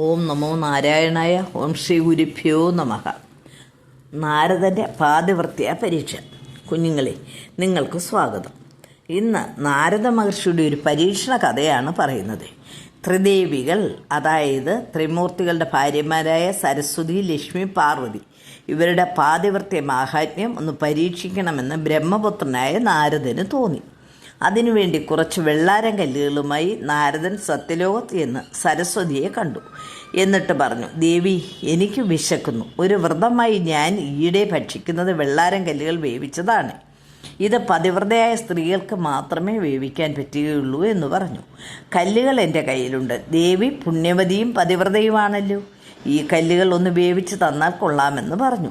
ഓം നമോ നാരായണായ ഓം ശ്രീ ഗുരുഭ്യോ നമഃ. നാരദന്റെ പാതിവൃത്തിയ പരീക്ഷ. കുഞ്ഞുങ്ങളെ നിങ്ങൾക്ക് സ്വാഗതം. ഇന്ന് നാരദ മഹർഷിയുടെ ഒരു പരീക്ഷണ കഥയാണ് പറയുന്നത്. ത്രിദേവികൾ അതായത് ത്രിമൂർത്തികളുടെ ഭാര്യമാരായ സരസ്വതി ലക്ഷ്മി പാർവതി ഇവരുടെ പാതിവൃത്യ മാഹാത്മ്യം ഒന്ന് പരീക്ഷിക്കണമെന്ന് ബ്രഹ്മപുത്രനായ നാരദന് തോന്നി. അതിനുവേണ്ടി കുറച്ച് വെള്ളാരം കല്ലുകളുമായി നാരദൻ സത്യലോകത്ത് എന്ന് സരസ്വതിയെ കണ്ടു. എന്നിട്ട് പറഞ്ഞു ദേവി എനിക്ക് വിശക്കുന്നു. ഒരു വ്രതമായി ഞാൻ ഈയിടെ ഭക്ഷിക്കുന്നത് വെള്ളാരം കല്ലുകൾ വേവിച്ചതാണ്. ഇത് പതിവ്രതയായ സ്ത്രീകൾക്ക് മാത്രമേ വേവിക്കാൻ പറ്റുകയുള്ളൂ എന്ന് പറഞ്ഞു. കല്ലുകൾ എന്റെ കയ്യിലുണ്ട്. ദേവി പുണ്യവതിയും പതിവ്രതയുമാണല്ലോ. ഈ കല്ലുകൾ ഒന്ന് വേവിച്ച് തന്നാൽ കൊള്ളാമെന്ന് പറഞ്ഞു.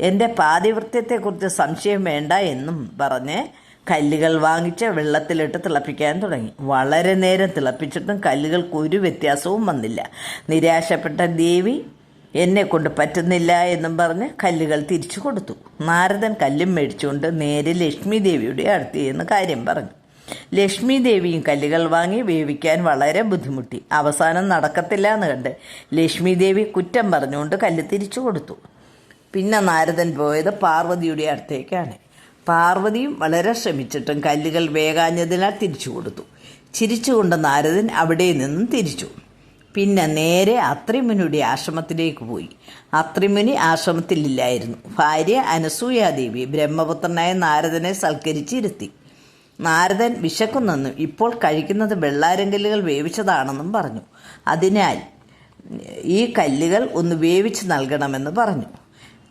എന്റെ പാതിവൃത്യത്തെക്കുറിച്ച് സംശയം വേണ്ട എന്നും പറഞ്ഞ് കല്ലുകൾ വാങ്ങിച്ച് വെള്ളത്തിലിട്ട് തിളപ്പിക്കാൻ തുടങ്ങി. വളരെ നേരം തിളപ്പിച്ചിട്ടും കല്ലുകൾക്ക് ഒരു വ്യത്യാസവും വന്നില്ല. നിരാശപ്പെട്ട ദേവി എന്നെ കൊണ്ട് പറ്റുന്നില്ല എന്നും പറഞ്ഞ് കല്ലുകൾ തിരിച്ചു കൊടുത്തു. നാരദൻ കല്ലും മേടിച്ചുകൊണ്ട് നേരെ ലക്ഷ്മി ദേവിയുടെ അടുത്ത് എന്ന് കാര്യം പറഞ്ഞു. ലക്ഷ്മി ദേവിയും കല്ലുകൾ വാങ്ങി വേവിക്കാൻ വളരെ ബുദ്ധിമുട്ടി. അവസാനം നടക്കത്തില്ല എന്ന് കണ്ട് ലക്ഷ്മി ദേവി കുറ്റം പറഞ്ഞുകൊണ്ട് കല്ല് തിരിച്ചു കൊടുത്തു. പിന്നെ നാരദൻ പോയത് പാർവതിയുടെ അടുത്തേക്കാണ്. പാർവതിയും വളരെ ശ്രമിച്ചിട്ടും കല്ലുകൾ വേകാഞ്ഞതിനാൽ തിരിച്ചു കൊടുത്തു. ചിരിച്ചുകൊണ്ട് നാരദൻ അവിടെ നിന്നും തിരിച്ചു. പിന്നെ നേരെ അത്രിമുനിയുടെ ആശ്രമത്തിലേക്ക് പോയി. അത്രിമുനി ആശ്രമത്തിലില്ലായിരുന്നു. ഭാര്യ അനസൂയാദേവി ബ്രഹ്മപുത്രനായ നാരദനെ സൽക്കരിച്ചിരുത്തി. നാരദൻ വിശക്കുന്നെന്നും ഇപ്പോൾ കഴിക്കുന്നത് വെള്ളാരങ്കല്ലുകൾ വേവിച്ചതാണെന്നും പറഞ്ഞു. അതിനാൽ ഈ കല്ലുകൾ ഒന്ന് വേവിച്ച് നൽകണമെന്ന് പറഞ്ഞു.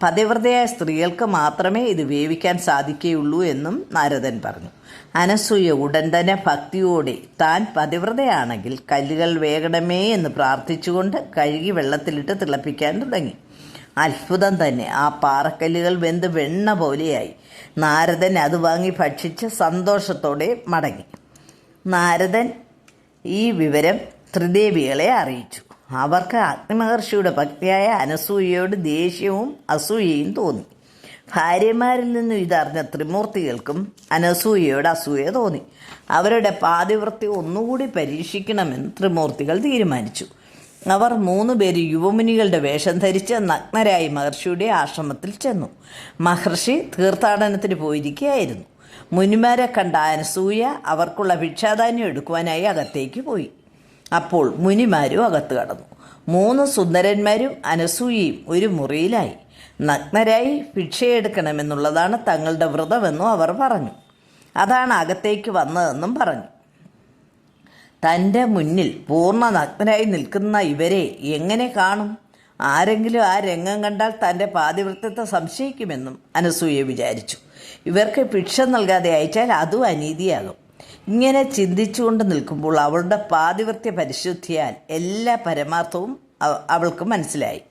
പതിവ്രതയായ സ്ത്രീകൾക്ക് മാത്രമേ ഇത് വേവിക്കാൻ സാധിക്കുകയുള്ളൂ എന്നും നാരദൻ പറഞ്ഞു. അനസൂയ ഉടൻ തന്നെ ഭക്തിയോടെ താൻ പതിവ്രതയാണെങ്കിൽ കല്ലുകൾ വേകണമേ എന്ന് പ്രാർത്ഥിച്ചുകൊണ്ട് കഴുകി വെള്ളത്തിലിട്ട് തിളപ്പിക്കാൻ തുടങ്ങി. അത്ഭുതം തന്നെ ആ പാറക്കല്ലുകൾ വെന്ത് വെണ്ണ പോലെയായി. നാരദൻ അത് വാങ്ങി ഭക്ഷിച്ച് സന്തോഷത്തോടെ മടങ്ങി. നാരദൻ ഈ വിവരം ത്രിദേവികളെ അറിയിച്ചു. അവർക്ക് അഗ്നിമഹർഷിയുടെ ഭക്തിയായ അനസൂയയോട് ദേഷ്യവും അസൂയയും തോന്നി. ഭാര്യമാരിൽ നിന്നും ഇതറിഞ്ഞ ത്രിമൂർത്തികൾക്കും അനസൂയയോട് അസൂയ തോന്നി. അവരുടെ പാതിവൃത്തി ഒന്നുകൂടി പരീക്ഷിക്കണമെന്ന് ത്രിമൂർത്തികൾ തീരുമാനിച്ചു. അവർ മൂന്ന് പേര് യുവമുനികളുടെ വേഷം ധരിച്ച് നഗ്നരായി മഹർഷിയുടെ ആശ്രമത്തിൽ ചെന്നു. മഹർഷി തീർത്ഥാടനത്തിന് പോയിരിക്കുകയായിരുന്നു. മുനിമാരെ കണ്ട അനസൂയ അവർക്കുള്ള ഭിക്ഷാധാന്യം എടുക്കുവാനായി അകത്തേക്ക് പോയി. അപ്പോൾ മുനിമാരും അകത്ത് കടന്നു. മൂന്ന് സുന്ദരന്മാരും അനസൂയയും ഒരു മുറിയിലായി. നഗ്നരായി ഭിക്ഷയെടുക്കണമെന്നുള്ളതാണ് തങ്ങളുടെ വ്രതമെന്നും അവർ പറഞ്ഞു. അതാണ് അകത്തേക്ക് വന്നതെന്നും പറഞ്ഞു. തന്റെ മുന്നിൽ പൂർണ നഗ്നരായി നിൽക്കുന്ന ഇവരെ എങ്ങനെ കാണും? ആരെങ്കിലും ആ രംഗം കണ്ടാൽ തന്റെ പാതിവൃത്തത്തെ സംശയിക്കുമെന്നും അനസൂയ വിചാരിച്ചു. ഇവർക്ക് ഭിക്ഷ നൽകാതെ അയച്ചാൽ അതും അനീതിയാകും. ഇങ്ങനെ ചിന്തിച്ചുകൊണ്ട് നിൽക്കുമ്പോൾ അവളുടെ പാതിവൃത്യ പരിശുദ്ധിയാൽ എല്ലാ പരമാർത്ഥവും അവൾക്ക് മനസ്സിലായി.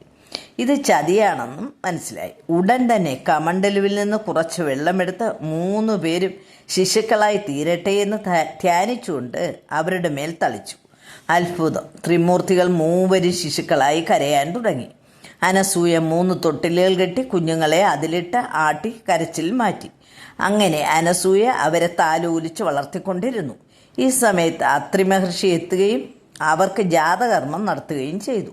ഇത് ചതിയാണെന്നും മനസ്സിലായി. ഉടൻ തന്നെ കമണ്ടലുവിൽ നിന്ന് കുറച്ച് വെള്ളമെടുത്ത് മൂന്ന് പേരും ശിശുക്കളായി തീരട്ടെ എന്ന് ധ്യാനിച്ചുകൊണ്ട് അവരുടെ മേൽ തളിച്ചു. അത്ഭുതം. ത്രിമൂർത്തികൾ മൂവരും ശിശുക്കളായി കരയാൻ തുടങ്ങി. അനസൂയ മൂന്ന് തൊട്ടിലുകൾ കെട്ടി കുഞ്ഞുങ്ങളെ അതിലിട്ട് ആട്ടി കരച്ചിൽ മാറ്റി. അങ്ങനെ അനസൂയ അവരെ താലോലിച്ച് വളർത്തിക്കൊണ്ടിരുന്നു. ഈ സമയത്ത് അത്രി മഹർഷി എത്തുകയും അവർക്ക് ജാതകർമ്മം നടത്തുകയും ചെയ്തു.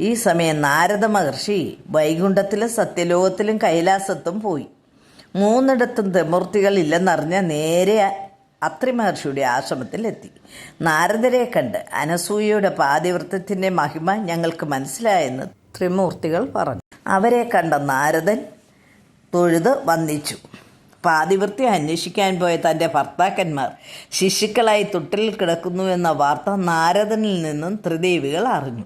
ഈ സമയം നാരദ മഹർഷി വൈകുണ്ഠത്തിലും സത്യലോകത്തിലും കൈലാസത്തും പോയി. മൂന്നിടത്തും ത്രിമൂർത്തികൾ ഇല്ലെന്നറിഞ്ഞ നേരെ അത്രി മഹർഷിയുടെ ആശ്രമത്തിലെത്തി നാരദരെ കണ്ട് അനസൂയയുടെ പാതിവൃത്തത്തിന്റെ മഹിമ ഞങ്ങൾക്ക് മനസ്സിലായെന്ന് ത്രിമൂർത്തികൾ പറഞ്ഞു. അവരെ കണ്ട നാരദൻ തൊഴുത് വന്ദിച്ചു. പാതിവൃത്തി അന്വേഷിക്കാൻ പോയ തന്റെ ഭർത്താക്കന്മാർ ശിശുക്കളായി തൊട്ടിൽ കിടക്കുന്നു എന്ന വാർത്ത നാരദനിൽ നിന്നും ത്രിദേവികൾ അറിഞ്ഞു.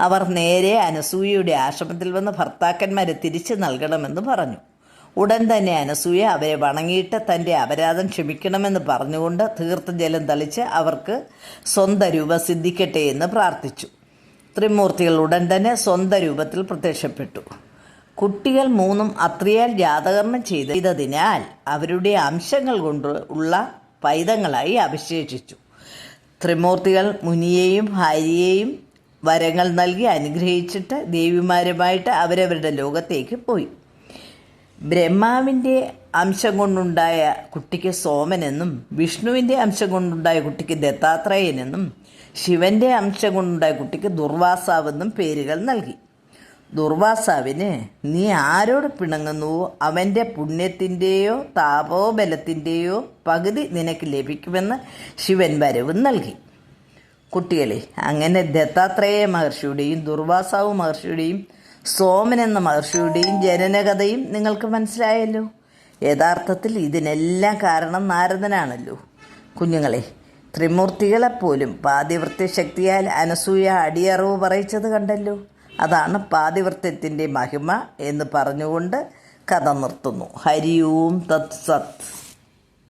അവർ നേരെ അനസൂയയുടെ ആശ്രമത്തിൽ വന്ന് ഭർത്താക്കന്മാരെ തിരിച്ചു നൽകണമെന്ന് പറഞ്ഞു. ഉടൻ തന്നെ അനസൂയ അവരെ വണങ്ങിയിട്ട് തന്റെ അപരാധം ക്ഷമിക്കണമെന്ന് പറഞ്ഞുകൊണ്ട് തീർത്ഥജലം തളിച്ച് അവർക്ക് സ്വന്തം രൂപം സിദ്ധിക്കട്ടെ എന്ന് പ്രാർത്ഥിച്ചു. ത്രിമൂർത്തികൾ ഉടൻ തന്നെ സ്വന്തം രൂപത്തിൽ പ്രത്യക്ഷപ്പെട്ടു. കുട്ടികൾ മൂന്നും അത്രയാൽ ജാതകർമ്മം ചെയ്തതിനാൽ അവരുടെ അംശങ്ങൾ കൊണ്ട് ഉള്ള പൈതങ്ങളായി അവശേഷിച്ചു ത്രിമൂർത്തികൾ മുനിയെയും ഭാര്യയെയും വരങ്ങൾ നൽകി അനുഗ്രഹിച്ചിട്ട് ദേവിമാരുമായിട്ട് അവരവരുടെ ലോകത്തേക്ക് പോയി. ബ്രഹ്മാവിന്റെ അംശം കൊണ്ടുണ്ടായ കുട്ടിക്ക് സോമനെന്നും വിഷ്ണുവിന്റെ അംശം കൊണ്ടുണ്ടായ കുട്ടിക്ക് ദത്താത്രേയനെന്നും ശിവന്റെ അംശം കൊണ്ടുണ്ടായ കുട്ടിക്ക് ദുർവാസാവെന്നും പേരുകൾ നൽകി. ദുർവാസാവിന് നീ ആരോട് പിണങ്ങുന്നുവോ അവന്റെ പുണ്യത്തിന്റെയോ താപോബലത്തിന്റെയോ പകുതി നിനക്ക് ലഭിക്കുമെന്ന് ശിവൻ വരവും നൽകി. കുട്ടികളെ അങ്ങനെ ദത്താത്രേയ മഹർഷിയുടെയും ദുർവാസാവ് മഹർഷിയുടെയും സോമൻ എന്ന മഹർഷിയുടെയും ജനനകഥയും നിങ്ങൾക്ക് മനസ്സിലായല്ലോ. യഥാർത്ഥത്തിൽ ഇതിനെല്ലാം കാരണം നാരദനാണല്ലോ. കുഞ്ഞുങ്ങളെ ത്രിമൂർത്തികളെപ്പോലും പാതിവൃത്യ ശക്തിയാൽ അനസൂയ അടിയറവ് പറയിച്ചത് കണ്ടല്ലോ. അതാണ് പാതിവൃത്യത്തിന്റെ മഹിമ എന്ന് പറഞ്ഞുകൊണ്ട് കഥ നിർത്തുന്നു. ഹരി ഓം തത് സത്